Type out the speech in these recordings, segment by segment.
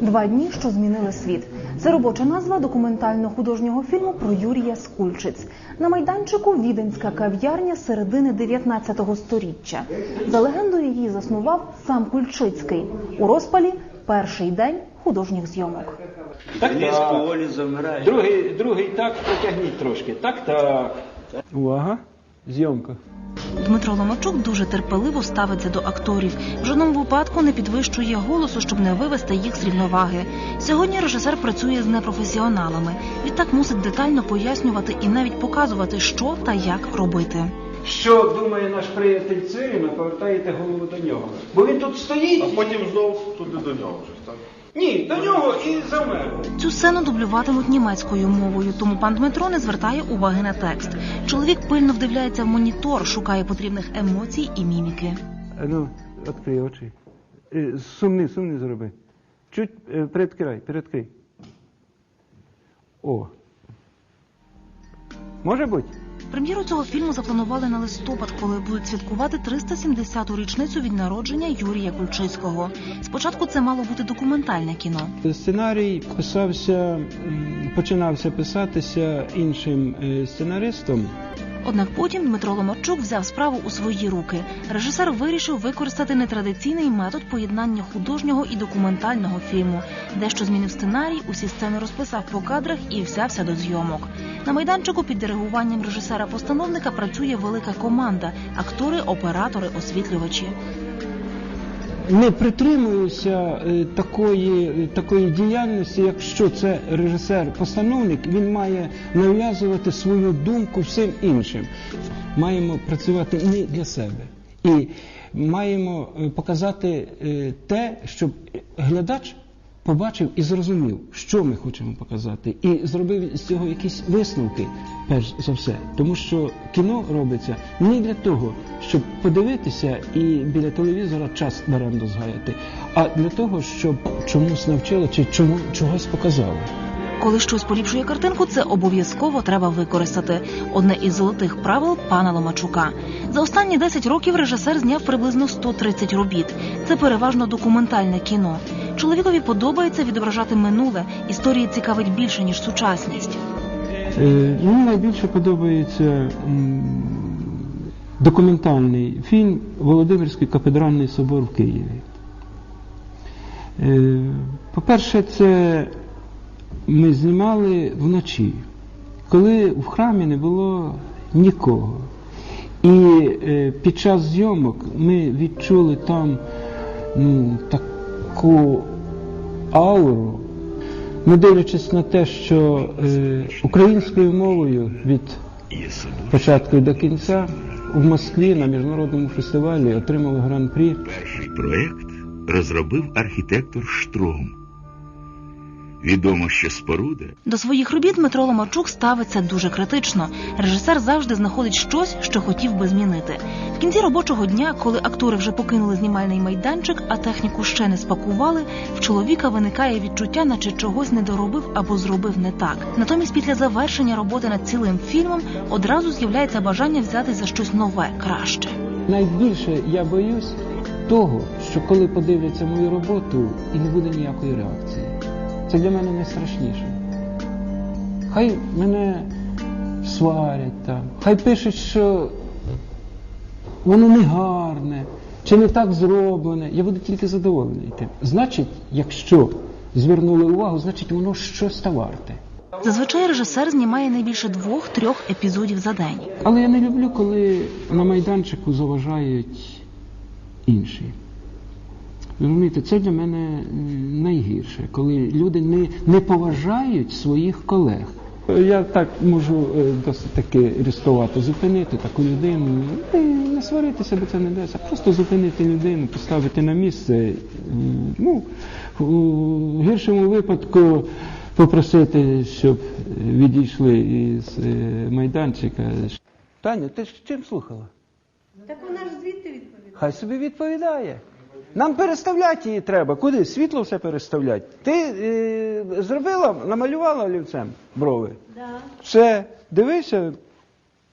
Два дні, що змінили світ. Це робоча назва документально-художнього фільму про Юрія Скульчиць. На майданчику віденська кав'ярня середини 19-го століття. За легендою її заснував сам Кульчицький. У розпалі перший день художніх зйомок. Так, так. Другий, другий так протягніть трошки. Так, так. Увага. Зйомка. Дмитро Ломачук дуже терпеливо ставиться до акторів. В жодному випадку не підвищує голосу, щоб не вивести їх з рівноваги. Сьогодні режисер працює з непрофесіоналами. Відтак мусить детально пояснювати і навіть показувати, що та як робити. Що думає наш приятель Циріна, повертаєте голову до нього. Бо він тут стоїть. А потім знов туди до нього так? Ні, до нього і замер. Цю сцену дублюватимуть німецькою мовою, тому пан Дмитро не звертає уваги на текст. Чоловік пильно вдивляється в монітор, шукає потрібних емоцій і міміки. Ну, відкрий очі. Е, Сумний, сумний зроби. Чуть е, передкрай, передкрий. О. Може бути? Прем'єру цього фільму запланували на листопад, коли будуть святкувати 370-ту річницю від народження Юрія Кульчицького. Спочатку це мало бути документальне кіно. Сценарій писався, починався писатися іншим е, сценаристом. Однак потім Дмитро Ломарчук взяв справу у свої руки. Режисер вирішив використати нетрадиційний метод поєднання художнього і документального фільму. Дещо змінив сценарій, усі сцени розписав по кадрах і взявся до зйомок. На майданчику під диригуванням режисера-постановника працює велика команда: актори, оператори, освітлювачі. Не притримуюся е, такої, такої діяльності, якщо це режисер-постановник, він має нав'язувати свою думку всім іншим. Маємо працювати не для себе. І маємо е, показати е, те, щоб глядач побачив і зрозумів, що ми хочемо показати, і зробив з цього якісь висновки, перш за все. Тому що кіно робиться не для того, щоб подивитися і біля телевізора час даремно згаяти, а для того, щоб чомусь навчили чи чому чогось показали. Коли щось поліпшує картинку, це обов'язково треба використати. Одне із золотих правил пана Ломачука. За останні 10 років режисер зняв приблизно 130 робіт. Це переважно документальне кіно. Чоловікові подобається відображати минуле. Історії цікавить більше ніж сучасність. Е, Мені найбільше подобається документальний фільм Володимирський кафедральний собор в Києві. Е, По-перше, це ми знімали вночі, коли в храмі не було нікого. І е, під час зйомок ми відчули там ну, таку ауру, не дивлячись на те, що е, українською мовою від початку до кінця в Москві на міжнародному фестивалі отримали гран-прі. Перший проект розробив архітектор Штром. Відомо, що споруда До своїх робіт Дмитро Ломарчук ставиться дуже критично. Режисер завжди знаходить щось, що хотів би змінити. В кінці робочого дня, коли актори вже покинули знімальний майданчик, а техніку ще не спакували, в чоловіка виникає відчуття, наче чогось не доробив або зробив не так. Натомість, після завершення роботи над цілим фільмом одразу з'являється бажання взяти за щось нове, краще. Найбільше я боюсь того, що коли подивляться мою роботу і не буде ніякої реакції. Це для мене найстрашніше. Хай мене сварять там, хай пишуть, що воно не гарне, чи не так зроблене. Я буду тільки задоволений тим. Значить, якщо звернули увагу, значить воно щось та варте. Зазвичай режисер знімає не більше двох-трьох епізодів за день. Але я не люблю, коли на майданчику заважають інші. Розумієте, це для мене найгірше, коли люди не, не поважають своїх колег. Я так можу е, досить таки ризикувати, зупинити таку людину, і не сваритися, бо це не дасть, а просто зупинити людину, поставити на місце. Ну, у гіршому випадку попросити, щоб відійшли із е, майданчика. Таня, ти ж чим слухала? Так вона ж звідти відповідає. Хай собі відповідає. Нам переставляти її треба. Куди? Світло все переставляти. Ти е, зробила, намалювала олівцем брови. Да. Все, дивися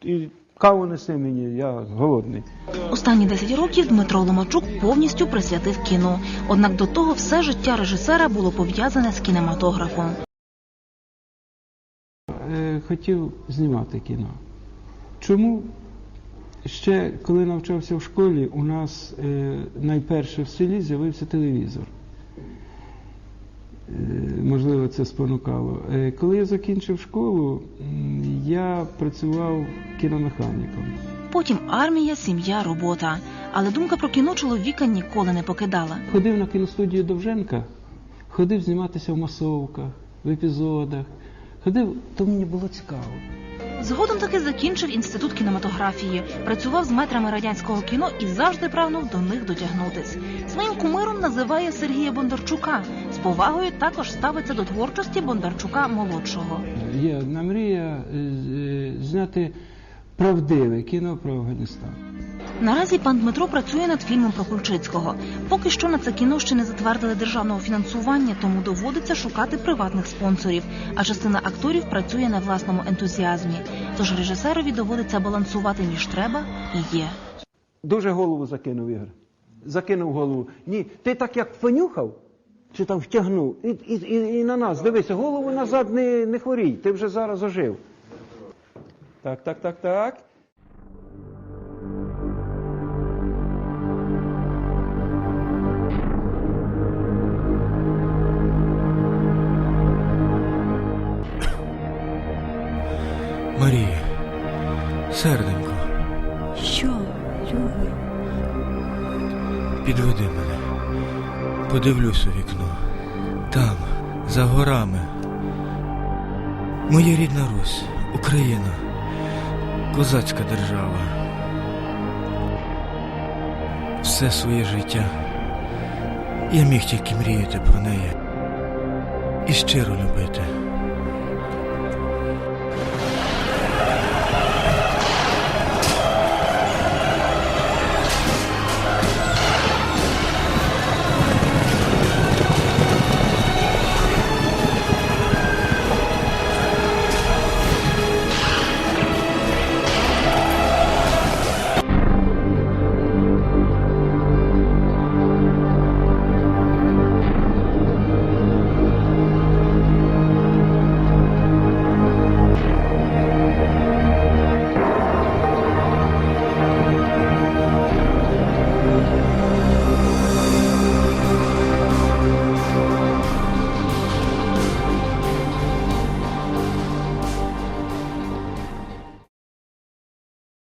і Каву неси мені, я голодний. Останні 10 років Дмитро Ломачук повністю присвятив кіно. Однак до того все життя режисера було пов'язане з кінематографом. Е, Хотів знімати кіно. Чому? Ще коли навчався в школі, у нас е, найперше в селі з'явився телевізор. Е, можливо, це спонукало. Е, коли я закінчив школу, я працював кіномеханіком. Потім армія, сім'я, робота. Але думка про кіно чоловіка ніколи не покидала. Ходив на кіностудію Довженка, ходив зніматися в масовках, в епізодах. Ходив, то мені було цікаво. Згодом таки закінчив інститут кінематографії, працював з метрами радянського кіно і завжди прагнув до них дотягнутись. Своїм кумиром називає Сергія Бондарчука. З повагою також ставиться до творчості Бондарчука молодшого. Є одна мрія е, е, зняти правдиве кіно про Афганістан. Наразі пан Дмитро працює над фільмом про Кульчицького. Поки що на це кіно ще не затвердили державного фінансування, тому доводиться шукати приватних спонсорів. А частина акторів працює на власному ентузіазмі. Тож режисерові доводиться балансувати між треба і є. Дуже голову закинув Ігор. Закинув голову. Ні, ти так як понюхав, чи там втягнув, і, і, і, і на нас, дивися, голову назад не, не хворій, ти вже зараз ожив. Так, так, так, так. Любий? підведи мене. Подивлюсь у вікно. Там, за горами. Моя рідна Русь, Україна, козацька держава. Все своє життя я міг тільки мріяти про неї і щиро любити.